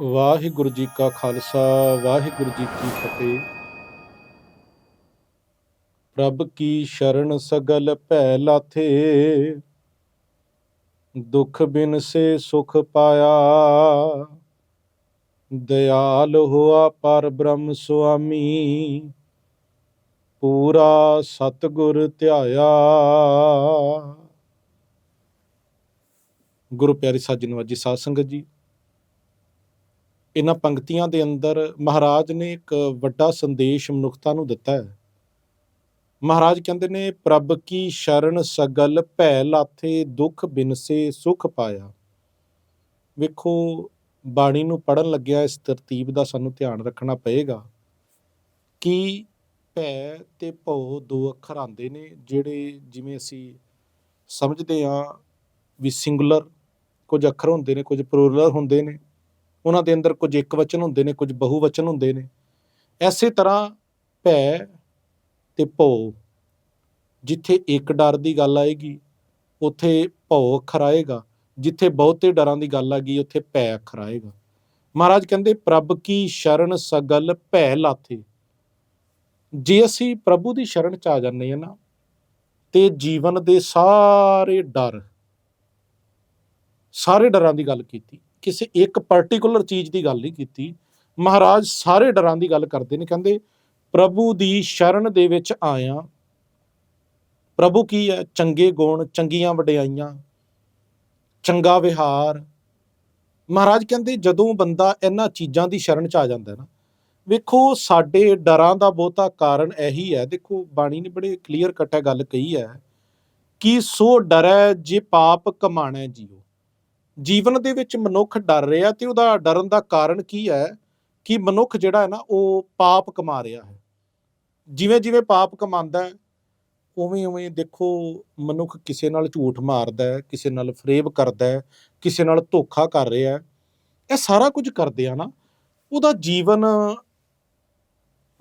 ਵਾਹਿਗੁਰੂ ਜੀ ਕਾ ਖਾਲਸਾ, ਵਾਹਿਗੁਰੂ ਜੀ ਕੀ ਫਤਿਹ। ਪ੍ਰਭ ਕੀ ਸ਼ਰਨ ਸਗਲ ਭੈ ਲਾਥੇ, ਦੁਖ ਬਿਨ ਸੇ ਸੁਖ ਪਾਇਆ। ਦਇਆਲ ਹੋਆ ਪਰ ਬ੍ਰਹਮ ਸੁਆਮੀ, ਪੂਰਾ ਸਤਗੁਰ ਧਿਆਇਆ। ਗੁਰੂ ਪਿਆਰੀ ਸਾਜੀ ਨਵਾਜੀ ਸਾਧ ਸੰਗਤ ਜੀ ਇਹਨਾਂ ਪੰਕਤੀਆਂ ਦੇ ਅੰਦਰ ਮਹਾਰਾਜ ਨੇ ਇੱਕ ਵੱਡਾ ਸੰਦੇਸ਼ ਮਨੁੱਖਤਾ ਨੂੰ ਦਿੱਤਾ ਹੈ। ਮਹਾਰਾਜ ਕਹਿੰਦੇ ਨੇ, ਪ੍ਰਭ ਕੀ ਸ਼ਰਨ ਸਗਲ ਭੈ ਲਾਥੇ ਦੁਖ ਬਿਨਸੇ ਸੁਖ ਪਾਇਆ। ਵੇਖੋ, ਬਾਣੀ ਨੂੰ ਪੜਨ ਲੱਗਿਆ ਇਸ ਤਰਤੀਬ ਦਾ ਸਾਨੂੰ ਧਿਆਨ ਰੱਖਣਾ ਪਏਗਾ। ਕਿ ਭੈ ਤੇ ਭਉ ਦੋ ਅੱਖਰ ਆਉਂਦੇ ਨੇ, ਜਿਹੜੇ ਜਿਵੇਂ ਅਸੀਂ ਸਮਝਦੇ ਹਾਂ ਵੀ ਸਿੰਗੂਲਰ ਕੁਝ ਅੱਖਰ ਹੁੰਦੇ ਨੇ, ਕੁਝ ਪਲੂਰਲ ਹੁੰਦੇ ਨੇ। ਉਹਨਾਂ ਦੇ ਅੰਦਰ ਕੁਝ ਇੱਕ ਵਚਨ ਹੁੰਦੇ ਨੇ, ਕੁਝ ਬਹੁ ਵਚਨ ਹੁੰਦੇ ਨੇ। ਐਸੇ ਤਰ੍ਹਾਂ ਭੈ ਤੇ ਭਉ, ਜਿੱਥੇ ਇੱਕ ਡਰ ਦੀ ਗੱਲ ਆਏਗੀ, ਉੱਥੇ ਭਉ ਅੱਖਰ ਆਏਗਾ। ਜਿੱਥੇ ਬਹੁਤੇ ਡਰਾਂ ਦੀ ਗੱਲ ਆ ਗਈ ਉੱਥੇ ਭੈ ਅੱਖਰ ਆਏਗਾ। ਮਹਾਰਾਜ ਕਹਿੰਦੇ, ਪ੍ਰਭ ਕੀ ਸ਼ਰਨ ਸਗਲ ਭੈ ਲਾਥੇ। ਜੇ ਅਸੀਂ ਪ੍ਰਭੂ ਦੀ ਸ਼ਰਨ ਚ ਆ ਜਾਂਦੇ ਹਾਂ ਨਾ, ਤੇ ਜੀਵਨ ਦੇ ਸਾਰੇ ਡਰ, ਸਾਰੇ ਡਰਾਂ ਦੀ ਗੱਲ ਕੀਤੀ। ਕਿਸੇ ਇੱਕ ਪਾਰਟਿਕੂਲਰ ਚੀਜ਼ ਦੀ ਗੱਲ ਨਹੀਂ ਕੀਤੀ। ਮਹਾਰਾਜ ਸਾਰੇ ਡਰਾਂ ਦੀ ਗੱਲ ਕਰਦੇ ਨੇ, ਕਹਿੰਦੇ ਪ੍ਰਭੂ ਦੀ ਸ਼ਰਨ ਦੇ ਵਿੱਚ ਆਇਆ। ਪ੍ਰਭੂ ਕੀ ਹੈ? ਚੰਗੇ ਗੁਣ, ਚੰਗੀਆਂ ਵਡਿਆਈਆਂ, ਚੰਗਾ ਵਿਹਾਰ। ਮਹਾਰਾਜ ਕਹਿੰਦੇ ਜਦੋਂ ਬੰਦਾ ਇਹਨਾਂ ਚੀਜ਼ਾਂ ਦੀ ਸ਼ਰਨ ਚ ਆ ਜਾਂਦਾ ਨਾ, ਵੇਖੋ ਸਾਡੇ ਡਰਾਂ ਦਾ ਬਹੁਤਾ ਕਾਰਨ ਇਹੀ ਹੈ। ਦੇਖੋ, ਬਾਣੀ ਨੇ ਬੜੇ ਕਲੀਅਰ ਕੱਟ ਹੈ ਗੱਲ ਕਹੀ ਹੈ ਕਿ ਸੋ ਡਰੈ ਜੇ ਪਾਪ ਕਮਾਣਾ ਜੀਓ। ਜੀਵਨ ਦੇ ਵਿੱਚ ਮਨੁੱਖ ਡਰ ਰਿਹਾ ਤੇ ਉਹਦਾ ਡਰਨ ਦਾ ਕਾਰਨ ਕੀ ਹੈ ਕਿ ਮਨੁੱਖ ਜਿਹੜਾ ਹੈ ਨਾ, ਉਹ ਪਾਪ ਕਮਾ ਰਿਹਾ ਹੈ। ਜਿਵੇਂ ਜਿਵੇਂ ਪਾਪ ਕਮਾਉਂਦਾ ਹੈ, ਉਵੇਂ ਉਵੇਂ ਦੇਖੋ ਮਨੁੱਖ ਕਿਸੇ ਨਾਲ ਝੂਠ ਮਾਰਦਾ ਹੈ, ਕਿਸੇ ਨਾਲ ਫਰੇਬ ਕਰਦਾ ਹੈ, ਕਿਸੇ ਨਾਲ ਧੋਖਾ ਕਰ ਰਿਹਾ ਹੈ। ਇਹ ਸਾਰਾ ਕੁਝ ਕਰਦੇ ਆ ਨਾ, ਉਹਦਾ ਜੀਵਨ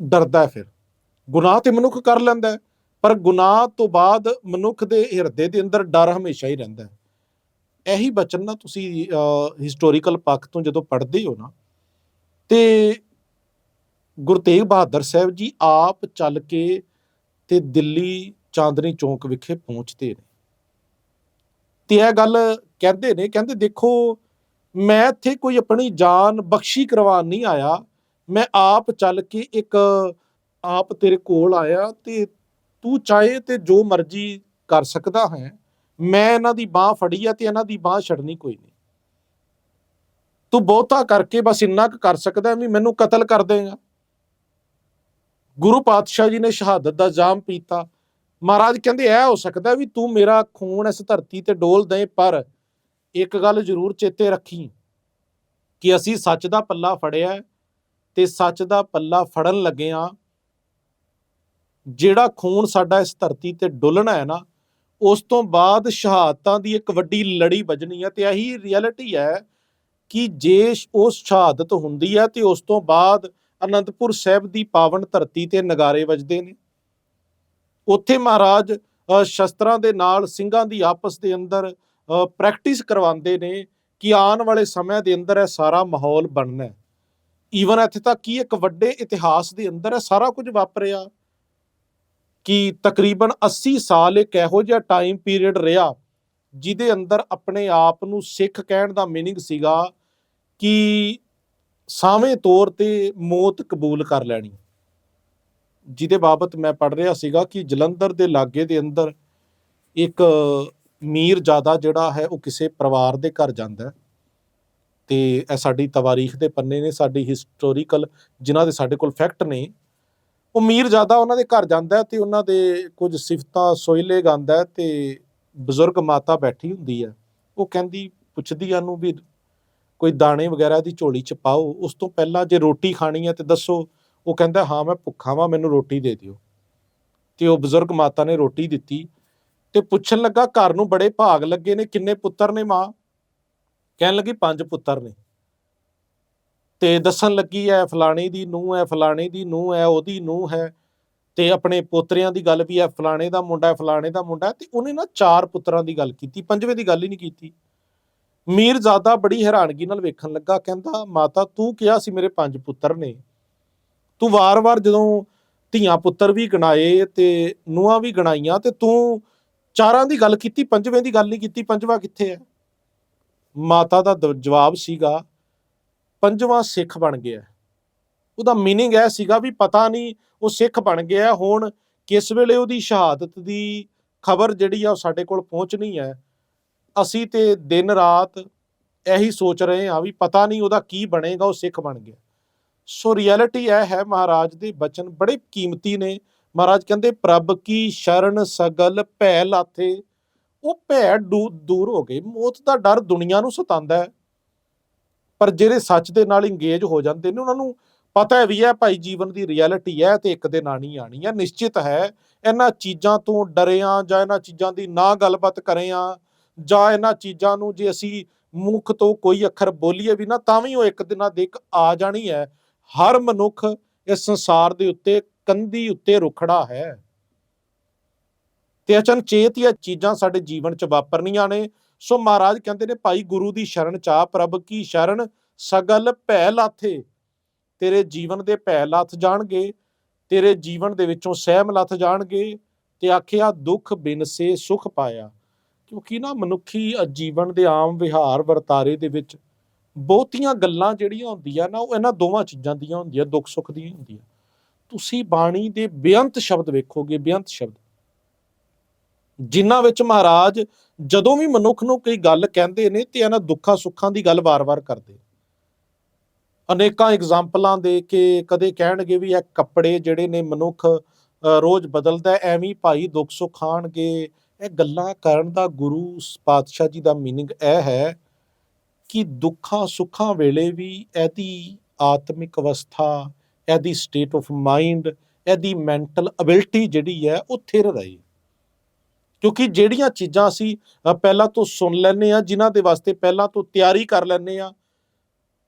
ਡਰਦਾ ਫਿਰ। ਗੁਨਾਹ ਤੇ ਮਨੁੱਖ ਕਰ ਲੈਂਦਾ ਪਰ ਗੁਨਾਹ ਤੋਂ ਬਾਅਦ ਮਨੁੱਖ ਦੇ ਹਿਰਦੇ ਦੇ ਅੰਦਰ ਡਰ ਹਮੇਸ਼ਾ ਹੀ ਰਹਿੰਦਾ ਹੈ। ਇਹੀ ਬਚਨ ਨਾ ਤੁਸੀਂ ਹਿਸਟੋਰੀਕਲ ਪੱਖ ਤੋਂ ਜਦੋਂ ਪੜ੍ਹਦੇ ਹੋ ਨਾ, ਤੇ ਗੁਰੂ ਤੇਗ ਬਹਾਦਰ ਸਾਹਿਬ ਜੀ ਆਪ ਚੱਲ ਕੇ ਤੇ ਦਿੱਲੀ ਚਾਂਦਨੀ ਚੌਂਕ ਵਿਖੇ ਪਹੁੰਚਦੇ ਨੇ। ਤੇ ਇਹ ਗੱਲ ਕਹਿੰਦੇ ਨੇ, ਕਹਿੰਦੇ ਦੇਖੋ, ਮੈਂ ਇੱਥੇ ਕੋਈ ਆਪਣੀ ਜਾਨ ਬਖਸ਼ੀ ਕਰਵਾਉਣ ਨਹੀਂ ਆਇਆ, ਮੈਂ ਆਪ ਚੱਲ ਕੇ ਇੱਕ ਆਪ ਤੇਰੇ ਕੋਲ ਆਇਆ ਤੇ ਤੂੰ ਚਾਹੇ ਤੇ ਜੋ ਮਰਜ਼ੀ ਕਰ ਸਕਦਾ ਹੈ। ਮੈਂ ਇਹਨਾਂ ਦੀ ਬਾਹ ਫੜੀ ਆ ਤੇ ਇਹਨਾਂ ਦੀ ਬਾਹ ਛੱਡਣੀ ਕੋਈ ਨਹੀਂ। ਤੂੰ ਬਹੁਤਾ ਕਰਕੇ ਬਸ ਇੰਨਾ ਕੁ ਕਰ ਸਕਦਾ ਵੀ ਮੈਨੂੰ ਕਤਲ ਕਰ ਦੇਗਾ। ਗੁਰੂ ਪਾਤਸ਼ਾਹ ਜੀ ਨੇ ਸ਼ਹਾਦਤ ਦਾ ਜਾਮ ਪੀਤਾ। ਮਹਾਰਾਜ ਕਹਿੰਦੇ ਐ ਹੋ ਸਕਦਾ ਵੀ ਤੂੰ ਮੇਰਾ ਖੂਨ ਇਸ ਧਰਤੀ ਤੇ ਡੋਲ ਦੇ, ਪਰ ਇੱਕ ਗੱਲ ਜ਼ਰੂਰ ਚੇਤੇ ਰੱਖੀ ਕਿ ਅਸੀਂ ਸੱਚ ਦਾ ਪੱਲਾ ਫੜਿਆ ਤੇ ਸੱਚ ਦਾ ਪੱਲਾ ਫੜਨ ਲੱਗੇ ਆ। ਜਿਹੜਾ ਖੂਨ ਸਾਡਾ ਇਸ ਧਰਤੀ ਤੇ ਡੁੱਲਣਾ ਹੈ ਨਾ ਉਸ ਤੋਂ ਬਾਅਦ ਸ਼ਹਾਦਤਾਂ ਦੀ ਇੱਕ ਵੱਡੀ ਲੜੀ ਵੱਜਣੀ ਹੈ ਤੇ ਇਹੀ ਰਿਐਲਿਟੀ ਹੈ ਕਿ ਜੇ ਉਹ ਸ਼ਹਾਦਤ ਹੁੰਦੀ ਹੈ ਤੇ ਉਸ ਤੋਂ ਬਾਅਦ ਅਨੰਦਪੁਰ ਸਾਹਿਬ ਦੀ ਪਾਵਨ ਧਰਤੀ ਤੇ ਨਗਾਰੇ ਵੱਜਦੇ ਨੇ। ਉੱਥੇ ਮਹਾਰਾਜ ਸ਼ਸਤਰਾਂ ਦੇ ਨਾਲ ਸਿੰਘਾਂ ਦੀ ਆਪਸ ਦੇ ਅੰਦਰ ਪ੍ਰੈਕਟਿਸ ਕਰਵਾਉਂਦੇ ਨੇ ਕਿ ਆਉਣ ਵਾਲੇ ਸਮੇਂ ਦੇ ਅੰਦਰ ਇਹ ਸਾਰਾ ਮਾਹੌਲ ਬਣਨਾ ਹੈ। ਈਵਨ ਇੱਥੇ ਤੱਕ ਕਿ ਇੱਕ ਵੱਡੇ ਇਤਿਹਾਸ ਦੇ ਅੰਦਰ ਇਹ ਸਾਰਾ ਕੁਝ ਵਾਪਰਿਆ। ਕਿ ਤਕਰੀਬਨ 80 ਸਾਲ ਇੱਕ ਇਹੋ ਜਿਹਾ ਟਾਈਮ ਪੀਰੀਅਡ ਰਿਹਾ ਜਿਹਦੇ ਅੰਦਰ ਆਪਣੇ ਆਪ ਨੂੰ ਸਿੱਖ ਕਹਿਣ ਦਾ मीनिंग ਸੀਗਾ ਕਿ ਸਾਵੇਂ ਤੌਰ ਤੇ ਮੌਤ ਕਬੂਲ ਕਰ ਲੈਣੀ ਜਿਹਦੇ ਬਾਬਤ ਮੈਂ ਪੜ ਰਿਹਾ ਸੀਗਾ ਕਿ ਜਲੰਧਰ ਦੇ ਲਾਗੇ ਦੇ ਅੰਦਰ ਇੱਕ ਮੀਰ ਜਾਦਾ ਜਿਹੜਾ ਹੈ ਉਹ ਕਿਸੇ ਪਰਿਵਾਰ ਦੇ ਘਰ ਜਾਂਦਾ ਤੇ ਇਹ ਸਾਡੀ ਤਵਾਰੀਖ ਦੇ ਪੰਨੇ ਨੇ ਸਾਡੀ ਹਿਸਟੋਰੀਕਲ ਜਿਨ੍ਹਾਂ ਦੇ ਸਾਡੇ ਕੋਲ ਫੈਕਟ ਨੇ ਉਹ ਮੀਰ ਜ਼ਿਆਦਾ ਉਹਨਾਂ ਦੇ ਘਰ ਜਾਂਦਾ ਤੇ ਉਹਨਾਂ ਦੇ ਕੁਝ ਸਿਫਤਾਂ, ਸੋਇਲੇ ਗਾਉਂਦਾ ਤੇ ਬਜ਼ੁਰਗ ਮਾਤਾ ਬੈਠੀ ਹੁੰਦੀ ਹੈ। ਉਹ ਕਹਿੰਦੀ, ਪੁੱਛਦੀ ਆ ਨੂੰ ਵੀ ਕੋਈ ਦਾਣੇ ਵਗੈਰਾ ਦੀ ਝੋਲੀ ਚ ਪਾਓ। ਉਸ ਤੋਂ ਪਹਿਲਾਂ ਜੇ ਰੋਟੀ ਖਾਣੀ ਹੈ ਤੇ ਦੱਸੋ, ਉਹ ਕਹਿੰਦਾ, ਹਾਂ, ਮੈਂ ਭੁੱਖਾ ਵਾਂ, ਮੈਨੂੰ ਰੋਟੀ ਦੇ ਦਿਓ। ਤੇ ਉਹ ਬਜ਼ੁਰਗ ਮਾਤਾ ਨੇ ਰੋਟੀ ਦਿੱਤੀ ਤੇ ਪੁੱਛਣ ਲੱਗਾ, ਘਰ ਨੂੰ ਬੜੇ ਭਾਗ ਲੱਗੇ ਨੇ, ਕਿੰਨੇ ਪੁੱਤਰ ਨੇ ਮਾਂ? ਕਹਿਣ ਲੱਗੀ, ਪੰਜ ਪੁੱਤਰ ਨੇ। ਤੇ ਦੱਸਣ ਲੱਗੀ ਐ ਫਲਾਣੇ ਦੀ ਨੂੰਹ ਐ ਫਲਾਣੇ ਦੀ ਨੂੰਹ ਐ ਉਹਦੀ ਨੂੰਹ ਹੈ ਤੇ ਆਪਣੇ ਪੋਤਰਿਆਂ ਦੀ ਗੱਲ ਵੀ ਐ ਫਲਾਣੇ ਦਾ ਮੁੰਡਾ ਐ ਫਲਾਣੇ ਦਾ ਮੁੰਡਾ ਤੇ ਉਹਨੇ ਨਾ ਚਾਰ ਪੁੱਤਰਾਂ ਦੀ ਗੱਲ ਕੀਤੀ, ਪੰਜਵੇਂ ਦੀ ਗੱਲ ਹੀ ਨਹੀਂ ਕੀਤੀ। ਮੀਰਜ਼ਾਦਾ ਬੜੀ ਹੈਰਾਨਗੀ ਨਾਲ ਵੇਖਣ ਲੱਗਾ, ਕਹਿੰਦਾ, ਮਾਤਾ, ਤੂੰ ਕਿਹਾ ਸੀ ਮੇਰੇ ਪੰਜ ਪੁੱਤਰ ਨੇ। ਤੂੰ ਵਾਰ-ਵਾਰ ਜਦੋਂ ਧੀਆਂ ਪੁੱਤਰ ਵੀ ਗਣਾਏ ਤੇ ਨੂੰਹਾਂ ਵੀ ਗਣਾਈਆਂ ਤੇ ਤੂੰ ਚਾਰਾਂ ਦੀ ਗੱਲ ਕੀਤੀ, ਪੰਜਵੇਂ ਦੀ ਗੱਲ ਨਹੀਂ ਕੀਤੀ, ਪੰਜਵਾਂ ਕਿੱਥੇ ਹੈ? ਮਾਤਾ ਦਾ ਜਵਾਬ ਸੀਗਾ ਪੰਜਵਾਂ ਸਿੱਖ ਬਣ ਗਿਆ ਉਹਦਾ मीनिंग ਇਹ ਸੀਗਾ ਵੀ ਪਤਾ ਨਹੀਂ ਉਹ ਸਿੱਖ ਬਣ ਗਿਆ ਹੁਣ ਕਿਸ ਵੇਲੇ ਉਹਦੀ ਸ਼ਹਾਦਤ ਦੀ ਖਬਰ ਜਿਹੜੀ ਆ ਉਹ ਸਾਡੇ ਕੋਲ ਪਹੁੰਚਣੀ ਹੈ ਅਸੀਂ ਤੇ ਦਿਨ ਰਾਤ ਇਹੀ ਸੋਚ ਰਹੇ ਹਾਂ ਵੀ ਪਤਾ ਨਹੀਂ ਉਹਦਾ ਕੀ ਬਣੇਗਾ ਉਹ ਸਿੱਖ ਬਣ ਗਿਆ ਸੋ ਰਿਐਲਿਟੀ ਇਹ ਹੈ ਮਹਾਰਾਜ ਦੇ ਬਚਨ ਬੜੇ ਕੀਮਤੀ ਨੇ ਮਹਾਰਾਜ ਕਹਿੰਦੇ ਪ੍ਰਭ ਕੀ ਸ਼ਰਨ ਸਗਲ ਭੈ ਲਾਥੇ ਉਹ ਭੈ ਦੂ- ਦੂਰ ਹੋ ਗਏ ਮੌਤ ਦਾ ਡਰ ਦੁਨੀਆ ਨੂੰ ਸਤਾਉਂਦਾ ਹੈ ਪਰ ਜਿਹੜੇ ਸੱਚ ਦੇ ਨਾਲ ਇੰਗੇਜ ਹੋ ਜਾਂਦੇ ਨੇ, ਉਹਨਾਂ ਨੂੰ ਪਤਾ ਹੈ ਵੀ ਇਹ ਭਾਈ ਜੀਵਨ ਦੀ ਰਿਐਲਿਟੀ ਹੈ ਤੇ ਇੱਕ ਦਿਨ ਆਣੀ ਆਣੀ ਹੈ, ਨਿਸ਼ਚਿਤ ਹੈ। ਇਹਨਾਂ ਚੀਜ਼ਾਂ ਤੋਂ ਡਰਿਆ ਜਾਂ ਇਹਨਾਂ ਚੀਜ਼ਾਂ ਦੀ ਨਾ ਗੱਲਬਾਤ ਕਰਿਆ ਜਾਂ ਇਹਨਾਂ ਚੀਜ਼ਾਂ ਨੂੰ ਜੇ ਅਸੀਂ ਮੁਖ ਤੋਂ ਕੋਈ ਅੱਖਰ ਬੋਲੀਏ ਵੀ ਨਾ, ਤਾਂ ਵੀ ਉਹ ਇੱਕ ਦਿਨਾਂ ਦੇ ਇੱਕ ਆ ਜਾਣੀ ਹੈ। ਹਰ ਮਨੁੱਖ ਇਸ ਸੰਸਾਰ ਦੇ ਉੱਤੇ, ਕੰਧੀ ਉੱਤੇ ਰੁਖੜਾ ਹੈ। ਤੇ ਅਚਨਚੇਤ ਹੀ ਇਹ ਚੀਜ਼ਾਂ ਸਾਡੇ ਜੀਵਨ 'ਚ ਵਾਪਰਨੀਆਂ ਨੇ। ਸੋ ਮਹਾਰਾਜ ਕਹਿੰਦੇ ਨੇ, ਭਾਈ ਗੁਰੂ ਦੀ ਸ਼ਰਨ ਚਾ ਪ੍ਰਭ ਕੀ ਸ਼ਰਨ? ਸਗਲ ਭੈ ਲਾਥੇ ਤੇਰੇ ਜੀਵਨ ਦੇ ਭੈ ਲੱਥ ਜਾਣਗੇ, ਤੇਰੇ ਜੀਵਨ ਦੇ ਵਿੱਚੋਂ ਸਹਿਮ ਲੱਥ ਜਾਣਗੇ, ਤੇ ਆਖਿਆ, ਦੁੱਖ ਬਿਨਸੇ ਸੁਖ ਪਾਇਆ। ਕਿਉਂਕਿ ਨਾ ਮਨੁੱਖੀ ਜੀਵਨ ਦੇ ਆਮ ਵਿਹਾਰ ਵਰਤਾਰੇ ਦੇ ਵਿੱਚ ਬਹੁਤੀਆਂ ਗੱਲਾਂ ਜਿਹੜੀਆਂ ਹੁੰਦੀਆਂ ਨਾ, ਉਹ ਇਹਨਾਂ ਦੋਵਾਂ ਚੀਜ਼ਾਂ ਦੀਆਂ ਹੁੰਦੀਆਂ, ਦੁੱਖ ਸੁੱਖ ਦੀਆਂ ਹੁੰਦੀਆਂ। ਤੁਸੀਂ ਬਾਣੀ ਦੇ ਬੇਅੰਤ ਸ਼ਬਦ ਵੇਖੋਗੇ, ਬੇਅੰਤ ਸ਼ਬਦ। ਜਿਨ੍ਹਾਂ ਵਿੱਚ ਮਹਾਰਾਜ ਜਦੋਂ ਵੀ ਮਨੁੱਖ ਨੂੰ ਕੋਈ ਗੱਲ ਕਹਿੰਦੇ ਨੇ ਤੇ ਇਹਨਾਂ ਦੁੱਖਾਂ ਸੁੱਖਾਂ ਦੀ ਗੱਲ ਵਾਰ-ਵਾਰ ਕਰਦੇ ਅਨੇਕਾਂ ਐਗਜ਼ਾਮਪਲਾਂ ਦੇ ਕੇ ਕਦੇ ਕਹਿਣਗੇ ਵੀ ਇਹ ਕੱਪੜੇ ਜਿਹੜੇ ਨੇ ਮਨੁੱਖ ਰੋਜ਼ ਬਦਲਦਾ ਐਵੇਂ ਭਾਈ ਦੁੱਖ ਸੁੱਖ ਖਾਣਗੇ ਇਹ ਗੱਲਾਂ ਕਰਨ ਦਾ ਗੁਰੂ ਪਾਤਸ਼ਾਹ ਜੀ ਦਾ ਮੀਨਿੰਗ ਇਹ ਹੈ ਕਿ ਦੁੱਖਾਂ ਸੁੱਖਾਂ ਵੇਲੇ ਵੀ ਇਹਦੀ ਆਤਮਿਕ ਅਵਸਥਾ, ਇਹਦੀ ਸਟੇਟ ਆਫ ਮਾਈਂਡ ਇਹਦੀ ਮੈਂਟਲ ਅਬਿਲਟੀ ਜਿਹੜੀ ਹੈ ਉਹ ਥਿਰ ਰਹੀ ਕਿਉਂਕਿ ਜਿਹੜੀਆਂ ਚੀਜ਼ਾਂ ਅਸੀਂ ਪਹਿਲਾਂ ਤੋਂ ਸੁਣ ਲੈਂਦੇ ਆ ਜਿਨ੍ਹਾਂ ਦੇ ਵਾਸਤੇ ਪਹਿਲਾਂ ਤੋਂ ਤਿਆਰੀ ਕਰ ਲੈਂਦੇ ਆ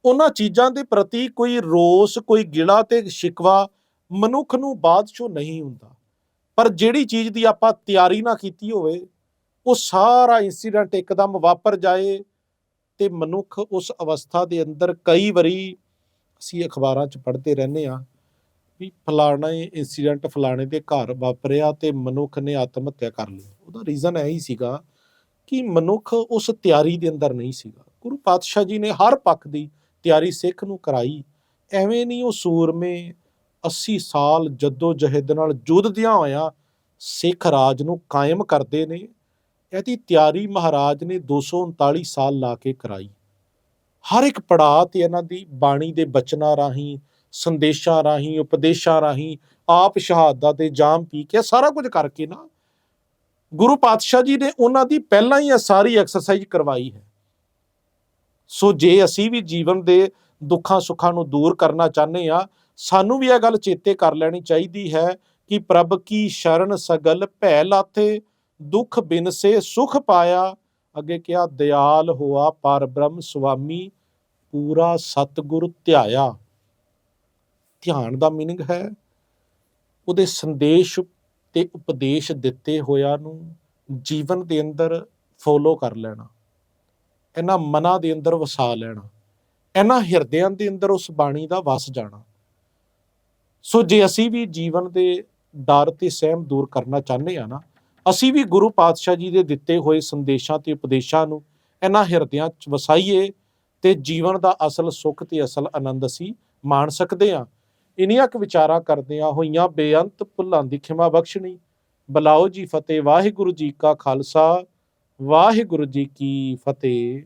ਉਹਨਾਂ ਚੀਜ਼ਾਂ ਦੇ ਪ੍ਰਤੀ ਕੋਈ ਰੋਸ, ਕੋਈ ਗਿਲਾ ਤੇ ਸ਼ਿਕਵਾ ਮਨੁੱਖ ਨੂੰ ਬਾਅਦ ਚੋਂ ਨਹੀਂ ਹੁੰਦਾ। ਪਰ ਜਿਹੜੀ ਚੀਜ਼ ਦੀ ਆਪਾਂ ਤਿਆਰੀ ਨਾ ਕੀਤੀ ਹੋਵੇ, ਉਹ ਸਾਰਾ ਇਨਸੀਡੈਂਟ ਇੱਕਦਮ ਵਾਪਰ ਜਾਏ ਤੇ ਮਨੁੱਖ ਉਸ ਅਵਸਥਾ ਦੇ ਅੰਦਰ ਕਈ ਵਾਰੀ ਅਸੀਂ ਅਖਬਾਰਾਂ 'ਚ ਪੜ੍ਹਦੇ ਰਹਿੰਦੇ ਆ ਵੀ ਫਲਾਣਾ ਇਨਸੀਡੈਂਟ ਫਲਾਣੇ ਦੇ ਘਰ ਵਾਪਰਿਆ ਤੇ ਮਨੁੱਖ ਨੇ ਆਤਮ ਹੱਤਿਆ ਕਰ ਲਈ। ਉਹਦਾ ਰੀਜ਼ਨ ਇਹ ਹੀ ਸੀਗਾ ਕਿ ਮਨੁੱਖ ਉਸ ਤਿਆਰੀ ਦੇ ਅੰਦਰ ਨਹੀਂ ਸੀਗਾ। ਗੁਰੂ ਪਾਤਸ਼ਾਹ ਜੀ ਨੇ ਹਰ ਪੱਖ ਦੀ ਤਿਆਰੀ ਸਿੱਖ ਨੂੰ ਕਰਾਈ। ਐਵੇਂ ਨਹੀਂ ਉਹ ਸੂਰਮੇ 80 ਸਾਲ ਜੱਦੋ ਜਹਿਦ ਨਾਲ ਜੁੱਧਦਿਆਂ ਹੋਇਆ ਸਿੱਖ ਰਾਜ ਨੂੰ ਕਾਇਮ ਕਰਦੇ ਨੇ। ਇਹਦੀ ਤਿਆਰੀ ਮਹਾਰਾਜ ਨੇ 239 ਸਾਲ ਲਾ ਕੇ ਕਰਾਈ। ਹਰ ਇੱਕ ਪੜਾਅ ਤੇ ਇਹਨਾਂ ਦੀ ਬਾਣੀ ਦੇ ਬਚਨਾਂ ਰਾਹੀਂ ਸੰਦੇਸ਼ਾਂ ਰਾਹੀਂ, ਉਪਦੇਸ਼ਾਂ ਰਾਹੀਂ ਆਪ ਸ਼ਹਾਦਤ ਦੇ ਜਾਮ ਪੀ ਕੇ ਸਾਰਾ ਕੁਝ ਕਰਕੇ ਨਾ ਗੁਰੂ ਪਾਤਸ਼ਾਹ ਜੀ ਨੇ ਉਹਨਾਂ ਦੀ ਪਹਿਲਾਂ ਹੀ ਇਹ ਸਾਰੀ ਐਕਸਰਸਾਈਜ਼ ਕਰਵਾਈ ਹੈ। ਸੋ ਜੇ ਅਸੀਂ ਵੀ ਜੀਵਨ ਦੇ ਦੁੱਖਾਂ ਸੁੱਖਾਂ ਨੂੰ ਦੂਰ ਕਰਨਾ ਚਾਹੁੰਦੇ ਆ ਸਾਨੂੰ ਵੀ ਇਹ ਗੱਲ ਚੇਤੇ ਕਰ ਲੈਣੀ ਚਾਹੀਦੀ ਹੈ ਕਿ ਪ੍ਰਭ ਕੀ ਸ਼ਰਨ ਸਗਲ ਭੈ ਲਾਥੇ, ਦੁੱਖ ਬਿਨ ਸੇ ਸੁਖ ਪਾਇਆ, ਅੱਗੇ ਕਿਹਾ, ਦਿਆਲ ਹੋਆ ਪਰ ਬ੍ਰਹਮ ਸੁਆਮੀ, ਪੂਰਾ ਸਤਿਗੁਰ ਧਿਆਇਆ। ਧਿਆਨ ਦਾ मीनिंग ਹੈ ਉਹਦੇ ਸੰਦੇਸ਼ ਤੇ ਉਪਦੇਸ਼ ਦਿੱਤੇ ਹੋਇਆ ਨੂੰ ਜੀਵਨ ਦੇ ਅੰਦਰ ਫੋਲੋ ਕਰ ਲੈਣਾ ਇਹਨਾਂ ਮਨਾਂ ਦੇ ਅੰਦਰ ਵਸਾ ਲੈਣਾ ਇਹਨਾਂ ਹਿਰਦਿਆਂ ਦੇ ਅੰਦਰ ਉਸ ਬਾਣੀ ਦਾ ਵਸ ਜਾਣਾ ਸੋ ਜੇ ਅਸੀਂ ਵੀ ਜੀਵਨ ਦੇ ਡਰ ਤੇ ਸਹਿਮ ਦੂਰ ਕਰਨਾ ਚਾਹੁੰਦੇ ਆ ਨਾ ਅਸੀਂ ਵੀ ਗੁਰੂ ਪਾਤਸ਼ਾਹ ਜੀ ਦੇ ਦਿੱਤੇ ਹੋਏ ਸੰਦੇਸ਼ਾਂ ਤੇ ਉਪਦੇਸ਼ਾਂ ਨੂੰ ਇਹਨਾਂ ਹਿਰਦਿਆਂ 'ਚ ਵਸਾਈਏ ਤੇ ਜੀਵਨ ਦਾ ਅਸਲ ਸੁੱਖ ਤੇ ਅਸਲ ਆਨੰਦ ਅਸੀਂ ਮਾਣ ਸਕਦੇ ਹਾਂ ਇਨੀਆਂ ਕੁ ਵਿਚਾਰਾਂ ਕਰਦਿਆਂ ਹੋਈਆਂ ਬੇਅੰਤ ਭੁੱਲਾਂ ਦੀ ਖਿਮਾ ਬਖਸ਼ਣੀ। ਬਲਾਓ ਜੀ ਫਤਿਹ, ਵਾਹਿਗੁਰੂ ਜੀ ਕਾ ਖਾਲਸਾ, ਵਾਹਿਗੁਰੂ ਜੀ ਕੀ ਫਤਿਹ।